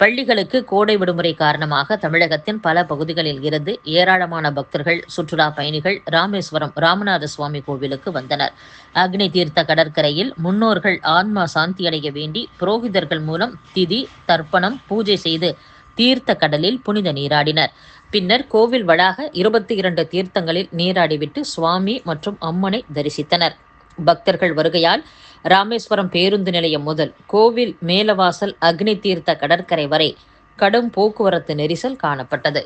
பள்ளிகளுக்கு கோடை விடுமுறை காரணமாக தமிழகத்தின் பல பகுதிகளில் இருந்து ஏராளமான பக்தர்கள் சுற்றுலா பயணிகள் ராமேஸ்வரம் ராமநாத சுவாமி கோவிலுக்கு வந்தனர். அக்னி தீர்த்த கடற்கரையில் முன்னோர்கள் ஆன்மா சாந்தியடைய வேண்டி புரோகிதர்கள் மூலம் திதி தர்ப்பணம் பூஜை செய்து தீர்த்த கடலில் புனித நீராடினர். பின்னர் கோவில் வளாக இருபத்தி இரண்டு தீர்த்தங்களில் நீராடிவிட்டு சுவாமி மற்றும் அம்மனை தரிசித்தனர். பக்தர்கள் வருகையால் ராமேஸ்வரம் பேருந்து நிலையம் முதல் கோவில் மேலவாசல் அக்னி தீர்த்த கடற்கரை வரை கடும் போக்குவரத்து நெரிசல் காணப்பட்டது.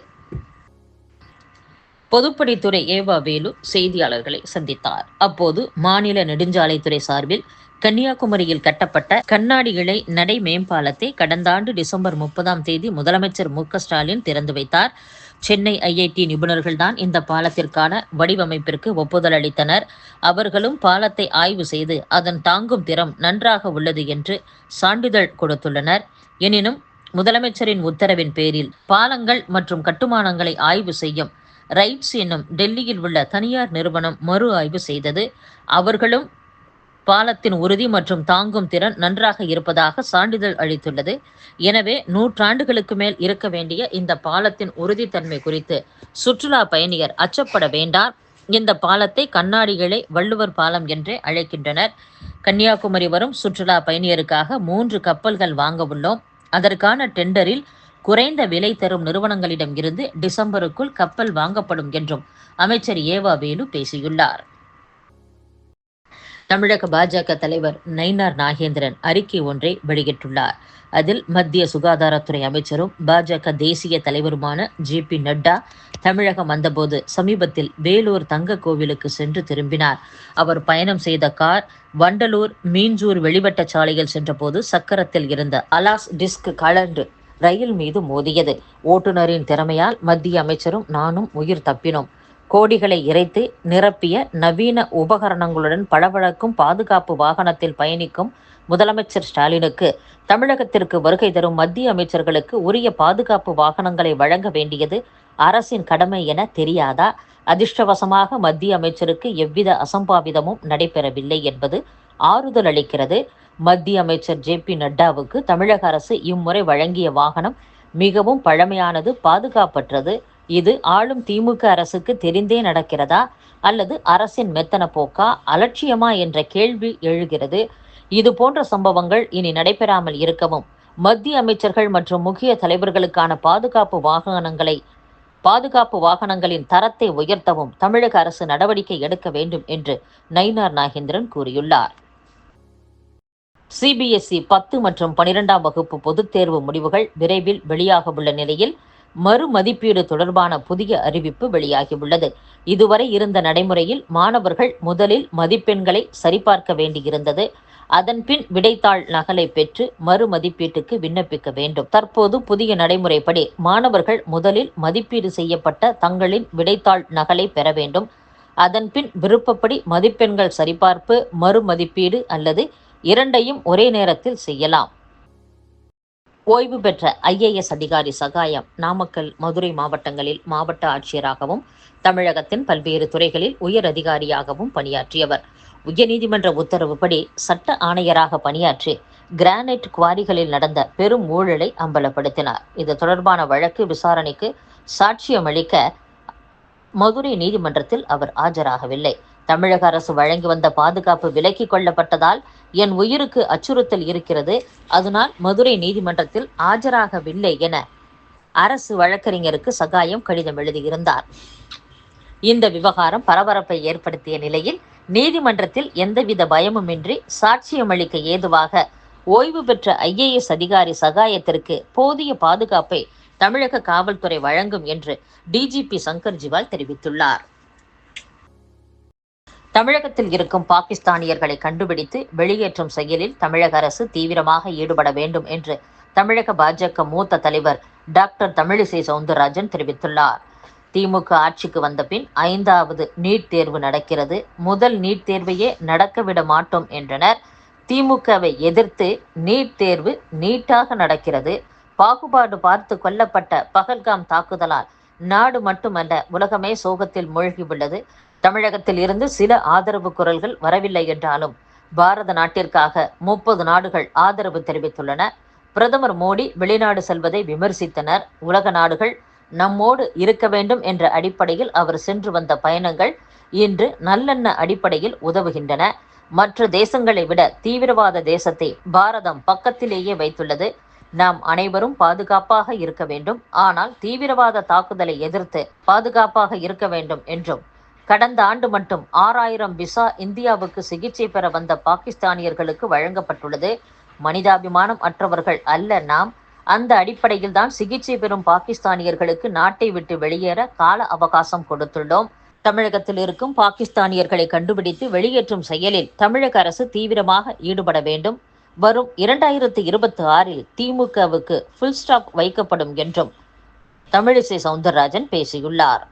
பொதுப்பணித்துறை ஏவா வேலு செய்தியாளர்களை சந்தித்தார். அப்போது மாநில நெடுஞ்சாலைத்துறை சார்பில் கன்னியாகுமரியில் கட்டப்பட்ட கண்ணாடி இழை நடை மேம்பாலத்தை கடந்த ஆண்டு டிசம்பர் முப்பதாம் தேதி முதலமைச்சர் மு ஸ்டாலின் திறந்து வைத்தார். சென்னை ஐஐடி நிபுணர்கள்தான் இந்த பாலத்திற்கான வடிவமைப்பிற்கு ஒப்புதல் அளித்தனர். அவர்களும் பாலத்தை ஆய்வு செய்து அதன் தாங்கும் திறம் நன்றாக உள்ளது என்று சான்றிதழ் கொடுத்துள்ளனர். எனினும் முதலமைச்சரின் உத்தரவின் பேரில் பாலங்கள் மற்றும் கட்டுமானங்களை ஆய்வு செய்யும் ரைட்ஸ் என்னும் டெல்லியில் உள்ள தனியார் நிறுவனம் மறு ஆய்வு செய்தது. அவர்களும் பாலத்தின் உறுதி மற்றும் தாங்கும் திறன் நன்றாக இருப்பதாக சான்றிதழ் அளித்துள்ளது. எனவே நூற்றாண்டுகளுக்கு மேல் இருக்க வேண்டிய இந்த பாலத்தின் உறுதித்தன்மை குறித்து சுற்றுலா பயணியர் அச்சப்பட வேண்டாம். இந்த பாலத்தை கண்ணாடிகளை வள்ளுவர் பாலம் என்றே அழைக்கின்றனர். கன்னியாகுமரி வரும் சுற்றுலா பயணியருக்காக மூன்று கப்பல்கள் வாங்க உள்ளோம். அதற்கான டெண்டரில் குறைந்த விலை தரும் நிறுவனங்களிடம் இருந்து டிசம்பருக்குள் கப்பல் வாங்கப்படும் என்றும் அமைச்சர் ஏவா வேலு பேசியுள்ளார். தமிழக பாஜக தலைவர் நயினார் நாகேந்திரன் அறிக்கை ஒன்றை வெளியிட்டுள்ளார். அதில் மத்திய சுகாதாரத்துறை அமைச்சரும் பாஜக தேசிய தலைவருமான ஜே பி நட்டா தமிழகம் வந்தபோது சமீபத்தில் வேலூர் தங்க கோவிலுக்கு சென்று திரும்பினார். அவர் பயணம் செய்த கார் வண்டலூர் மீஞ்சூர் வெளிவட்ட சாலையில் சென்றபோது சக்கரத்தில் இருந்த அலாஸ் டிஸ்க் கலண்டு ரயில் மீது மோதியது. ஓட்டுநரின் திறமையால் மத்திய அமைச்சரும் நானும் உயிர் தப்பினோம். கோடிகளை இறைத்து நிரப்பிய நவீன உபகரணங்களுடன் பளபளக்கும் பாதுகாப்பு வாகனத்தில் பயணிக்கும் முதலமைச்சர் ஸ்டாலினுக்கு தமிழகத்திற்கு வருகை தரும் மத்திய அமைச்சர்களுக்கு உரிய பாதுகாப்பு வாகனங்களை வழங்க வேண்டியது அரசின் கடமை என தெரியாதா? அதிர்ஷ்டவசமாக மத்திய அமைச்சருக்கு எவ்வித அசம்பாவிதமும் நடைபெறவில்லை என்பது ஆறுதல் அளிக்கிறது. மத்திய அமைச்சர் ஜே பி நட்டாவுக்கு தமிழக அரசு இம்முறை வழங்கிய வாகனம் மிகவும் பழமையானது பாதுகாப்பற்றது. இது ஆளும் திமுக அரசுக்கு தெரிந்தே நடக்கிறதா? அல்லது அரசின் மெத்தன போக்கா? அலட்சியமா என்ற கேள்வி எழுகிறது. இது போன்ற சம்பவங்கள் இனி நடைபெறாமல் இருக்கவும் மத்திய அமைச்சர்கள் மற்றும் முக்கிய தலைவர்களுக்கான பாதுகாப்பு வாகனங்களை பாதுகாப்பு வாகனங்களின் தரத்தை உயர்த்தவும் தமிழக அரசு நடவடிக்கை எடுக்க வேண்டும் என்று நயினார் நாகேந்திரன் கூறியுள்ளார். சிபிஎஸ்இ பத்து மற்றும் பனிரெண்டாம் வகுப்பு பொதுத் தேர்வு முடிவுகள் விரைவில் வெளியாக உள்ள நிலையில் மறுமதிப்பீடு தொடர்பான புதிய அறிவிப்பு வெளியாகியுள்ளது. இதுவரை இருந்த நடைமுறையில் மாணவர்கள் முதலில் மதிப்பெண்களை சரிபார்க்க வேண்டியிருந்தது. அதன்பின் விடைத்தாள் நகலை பெற்று மறுமதிப்பீட்டுக்கு விண்ணப்பிக்க வேண்டும். தற்போது புதிய நடைமுறைப்படி மாணவர்கள் முதலில் மதிப்பீடு செய்யப்பட்ட தங்களின் விடைத்தாள் நகலை பெற வேண்டும். அதன்பின் விருப்பப்படி மதிப்பெண்கள் சரிபார்ப்பு மறுமதிப்பீடு அல்லது இரண்டையும் ஒரே நேரத்தில் செய்யலாம். ஓய்வு பெற்ற ஐஏஎஸ் அதிகாரி சகாயம் நாமக்கல் மதுரை மாவட்டங்களில் மாவட்ட ஆட்சியராகவும் தமிழகத்தின் பல்வேறு துறைகளில் உயர் அதிகாரியாகவும் பணியாற்றியவர். உயர்நீதிமன்ற உத்தரவுப்படி சட்ட ஆணையராக பணியாற்றி கிரானைட் குவாரிகளில் நடந்த பெரும் ஊழலை அம்பலப்படுத்தினார். இது தொடர்பான வழக்கு விசாரணைக்கு சாட்சியம் அளிக்க மதுரை நீதிமன்றத்தில் அவர் ஆஜராகவில்லை. தமிழக அரசு வழங்கி வந்த பாதுகாப்பு விலக்கிக் கொள்ளப்பட்டதால் என் உயிருக்கு அச்சுறுத்தல் இருக்கிறது. அதனால் மதுரை நீதிமன்றத்தில் ஆஜராகவில்லை என அரசு வழக்கறிஞருக்கு சகாயம் கடிதம் எழுதியிருந்தார். இந்த விவகாரம் பரபரப்பை ஏற்படுத்திய நிலையில் நீதிமன்றத்தில் எந்தவித பயமுமின்றி சாட்சியம் அளிக்க ஏதுவாக ஓய்வு பெற்ற ஐஏஎஸ் அதிகாரி சகாயத்திற்கு போதிய பாதுகாப்பை தமிழக காவல்துறை வழங்கும் என்று டிஜிபி சங்கர் ஜிவால் தெரிவித்துள்ளார். தமிழகத்தில் இருக்கும் பாகிஸ்தானியர்களை கண்டுபிடித்து வெளியேற்றும் செயலில் தமிழக அரசு தீவிரமாக ஈடுபட வேண்டும் என்று தமிழக பாஜக மூத்த தலைவர் டாக்டர் தமிழிசை சவுந்தரராஜன் தெரிவித்துள்ளார். திமுக ஆட்சிக்கு வந்த பின் ஐந்தாவது நீட் தேர்வு நடக்கிறது. முதல் நீட் தேர்வையே நடக்க விட மாட்டோம் என்றனர். திமுகவை எதிர்த்து நீட் தேர்வு நீட்டாக நடக்கிறது. பாகுபாடு பார்த்து கொல்லப்பட்ட பகல்காம் தாக்குதலால் நாடு மட்டுமல்ல உலகமே சோகத்தில் மூழ்கி உள்ளது தமிழகத்தில் இருந்து சில ஆதரவு குரல்கள் வரவில்லை என்றாலும் பாரத நாட்டிற்காக முப்பது நாடுகள் ஆதரவு தெரிவித்துள்ளன. பிரதமர் மோடி வெளிநாடு செல்வதை விமர்சித்தனர். உலக நாடுகள் நம்மோடு இருக்க வேண்டும் என்ற அடிப்படையில் அவர் சென்று வந்த பயணங்கள் இன்று நல்லெண்ண அடிப்படையில் உதவுகின்றன. மற்ற தேசங்களை விட தீவிரவாத தேசத்தை பாரதம் பக்கத்திலேயே வைத்துள்ளது. நாம் அனைவரும் பாதுகாப்பாக இருக்க வேண்டும். ஆனால் தீவிரவாத தாக்குதலை எதிர்த்து பாதுகாப்பாக இருக்க வேண்டும் என்றும் கடந்த ஆண்டு மட்டும் ஆறாயிரம் விசா இந்தியாவுக்கு சிகிச்சை பெற வந்த பாகிஸ்தானியர்களுக்கு வழங்கப்பட்டுள்ளது. மனிதாபிமானம் அற்றவர்கள் அல்ல நாம். அந்த அடிப்படையில் தான் சிகிச்சை பெறும் பாகிஸ்தானியர்களுக்கு நாட்டை விட்டு வெளியேற கால அவகாசம் கொடுத்துள்ளோம். தமிழகத்தில் இருக்கும் பாகிஸ்தானியர்களை கண்டுபிடித்து வெளியேற்றும் செயலில் தமிழக அரசு தீவிரமாக ஈடுபட வேண்டும். வரும் இரண்டாயிரத்து இருபத்தி ஆறில் திமுகவுக்கு ஃபுல் ஸ்டாப் வைக்கப்படும் என்றும் தமிழிசை சவுந்தரராஜன் பேசியுள்ளார்.